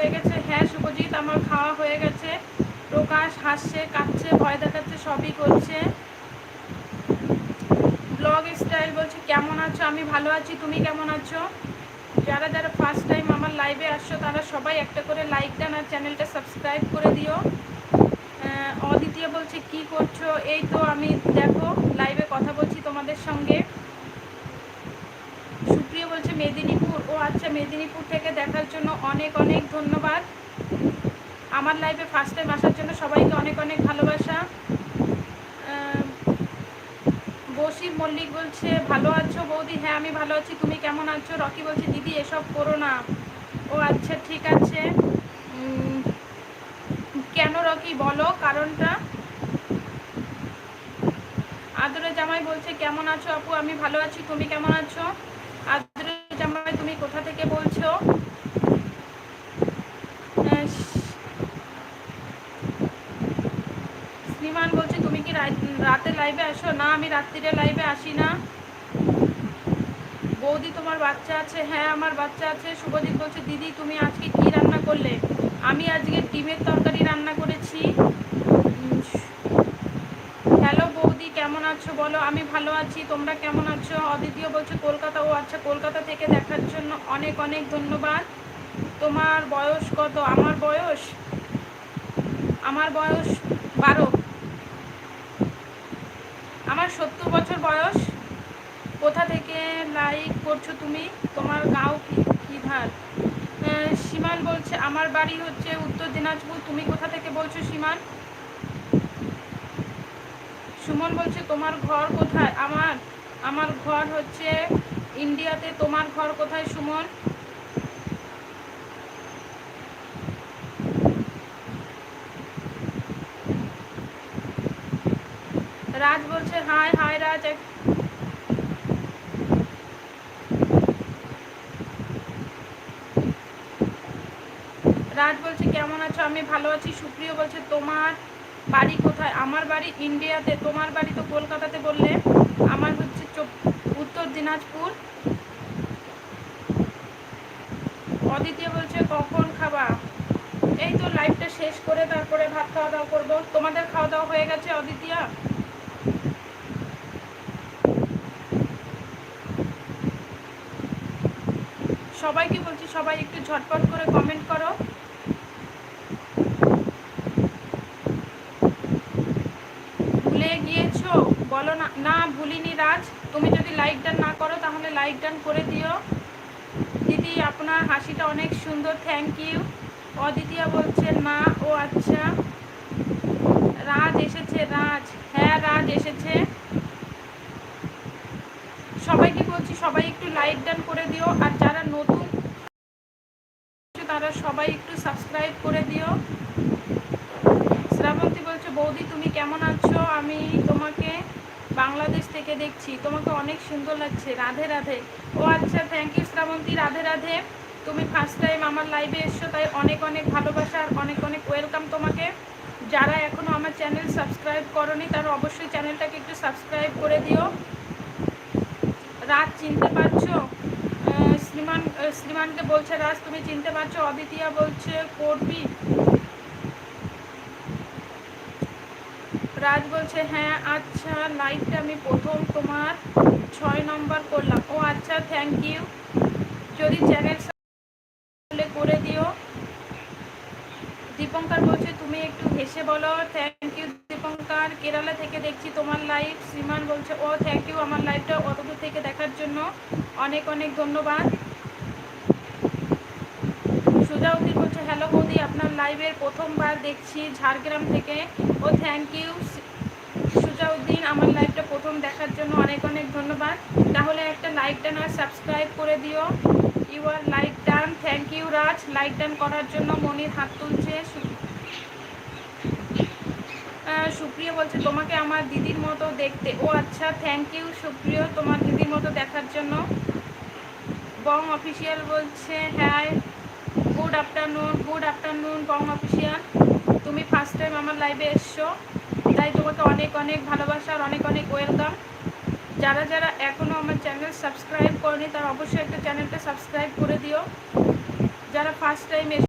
হয়ে গেছে। হ্যাঁ শুভজিৎ আমার খাওয়া হয়ে গেছে। প্রকাশ হাসছে, কাঁদছে, ভয় দেখাচ্ছে, সবই করছে। ব্লগ স্টাইল বলছে, কেমন আছো? আমি ভালো আছি। তুমি কেমন আছো? যারা যারা ফার্স্ট টাইম আমার লাইভে আসছো, তারা সবাই একটা করে লাইক দেন আর চ্যানেলটা সাবস্ক্রাইব করে দিও। অদ্বিতীয় বলছে, কি করছ? এই তো আমি দেখো লাইভে কথা বলছি তোমাদের সঙ্গে। মেদিনীপুর ও আচ্ছা মেদিনীপুর থেকে দেখার জন্য অনেক অনেক ধন্যবাদ। আমার লাইফে ফার্স্ট টাইম আসার জন্য সবাইকে অনেক অনেক ভালোবাসা। বসির মল্লিক বলছে, ভালো আছো বৌদি? হ্যাঁ আমি ভালো আছি। তুমি কেমন আছো? রকি বলছে, দিদি, এসব করো না। ও আচ্ছা ঠিক আছে। কেন রকি, বলো কারণটা? আদরে জামাই বলছে, কেমন আছো আপু? আমি ভালো আছি। তুমি কেমন আছো আদরে জামাই তুমি কোথা থেকে বলছো আহ, শ্রীমান বলছে তুমি কি রাত- লাইভে আসো। না, আমি রাত্রিরে লাইভে আসি না। বৌদি, তোমার বাচ্চা আছে? হ্যাঁ আমার বাচ্চা আছে। শুভজিৎ বলছে, দিদি, তুমি আজকে কি রান্না করলে? আমি আজকে ডিমের তরকারি রান্না করেছি। হ্যালো বৌদি, কেমন আছো? বলো, আমি ভালো আছি। তোমরা কেমন আছো? অদ্বিতীয় বলছে, কলকাতা ও আচ্ছা কলকাতা থেকে দেখার জন্য অনেক অনেক ধন্যবাদ। তোমার বয়স কত? আমার বয়স? আমার বয়স বারো। সত্তর বছর বয়স। কোথা থেকে লাইক করছ তুমি? তোমার গাঁও কি কি ধার সীমান বলছে, আমার বাড়ি হচ্ছে উত্তর দিনাজপুর। তুমি কোথা থেকে বলছো, সীমান? সুমন বলছে, তোমার ঘর কোথায়? আমার আমার ঘর হচ্ছে ইন্ডিয়াতে। তোমার ঘর কোথায়, সুমন? রাজ বলছে, হাই হাই রাজ রাজ বলছে, কেমন আছো? আমি ভালো আছি। সুপ্রিয় বলছে, তোমার বাড়ি কোথায়? আমার বাড়ি ইন্ডিয়াতে। তোমার বাড়ি তো কলকাতাতে বললে? আমার হচ্ছে উত্তর দিনাজপুর। অদ্বিতীয় বলছে, কখন খাবা? এই তো লাইভটা শেষ করে তারপরে ভাত খাওয়া দাওয়া করব। তোমাদের খাওয়া দাওয়া হয়ে গেছে অদ্বিতীয়া সবাইকে বলছি, সবাই একটু ঝটপট করে কমেন্ট করো। ভুলে গিয়েছো? বলো না না ভুলিনি রাজ। তুমি যদি লাইক ডান না করো, তাহলে লাইক ডান করে দিও। দিদি, আপনার হাসিটা অনেক সুন্দর থ্যাংক ইউ অদ্বিতীয়া বলছে না ও আচ্ছা। রাজ এসেছে, রাজ। হ্যাঁ রাজ এসেছে সবাইকে বলছি সবাই একটু লাইক ডান করে দিও। আর যারা নতুন, তারা সবাই একটু সাবস্ক্রাইব করে দিও। শ্রাবন্তী বলছে, বৌদি, তুমি কেমন আছো? আমি তোমাকে বাংলাদেশ থেকে দেখছি। তোমাকে অনেক সুন্দর লাগছে। রাধে রাধে। ও আচ্ছা থ্যাংক ইউ শ্রাবন্তী। রাধে রাধে। তুমি ফার্স্ট টাইম আমার লাইভে এসছো, তাই অনেক অনেক ভালোবাসা আর অনেক অনেক ওয়েলকাম তোমাকে। যারা এখনও আমার চ্যানেল সাবস্ক্রাইব করনি, তারা অবশ্যই চ্যানেলটাকে একটু সাবস্ক্রাইব করে দিও। রাজ চিনতে পারছ? শ্রীমান শ্রীমানকে বলছে, রাজ, তুমি চিনতে পারছ? অদিতিয়া বলছে করবি রাজ বলছে হ্যাঁ আচ্ছা লাইভটা আমি প্রথম তোমার ছয় নম্বর করলাম। ও আচ্ছা থ্যাংক ইউ যদি চ্যানেল করে দিও। দীপঙ্কর বলছে, তুমি একটু হেসে বলো থ্যাংক ইউ দীপঙ্কর কেরালা থেকে দেখছি তোমার লাইভ শ্রীমান বলছে, ও থ্যাংক ইউ আমার লাইভটা অতদূর থেকে দেখার জন্য। অনেক অনেক ধন্যবাদ। সুজাউদ্দিন বলছে হ্যালো বৌদি, আপনার লাইভের প্রথমবার দেখছি ঝাড়গ্রাম থেকে। ও থ্যাংক ইউ সুজাউদ্দিন আমার লাইভটা প্রথম দেখার জন্য অনেক অনেক ধন্যবাদ। তাহলে একটা লাইক ডান আর সাবস্ক্রাইব করে দিও। You are like done thank you Raj. Like done করার জন্য মনির হাত তুলছে। সুপ্রিয় বলছে, তোমাকে আমার দিদির মতো দেখতে। ও আচ্ছা থ্যাংক ইউ সুপ্রিয়। তোমার দিদির মতো দেখার জন্য। বং অফিসিয়াল বলছে হ্যাঁ good afternoon good afternoon Bong official. তুমি ফার্স্ট টাইম আমার লাইভে এসছো। তাই তোমাকে অনেক অনেক ভালোবাসা আর অনেক অনেক ওয়েলকাম যারা যারা এখনও আমার চ্যানেল সাবস্ক্রাইব করেনি, তারা অবশ্যই একটা চ্যানেলটা সাবস্ক্রাইব করে দিও। যারা ফার্স্ট টাইম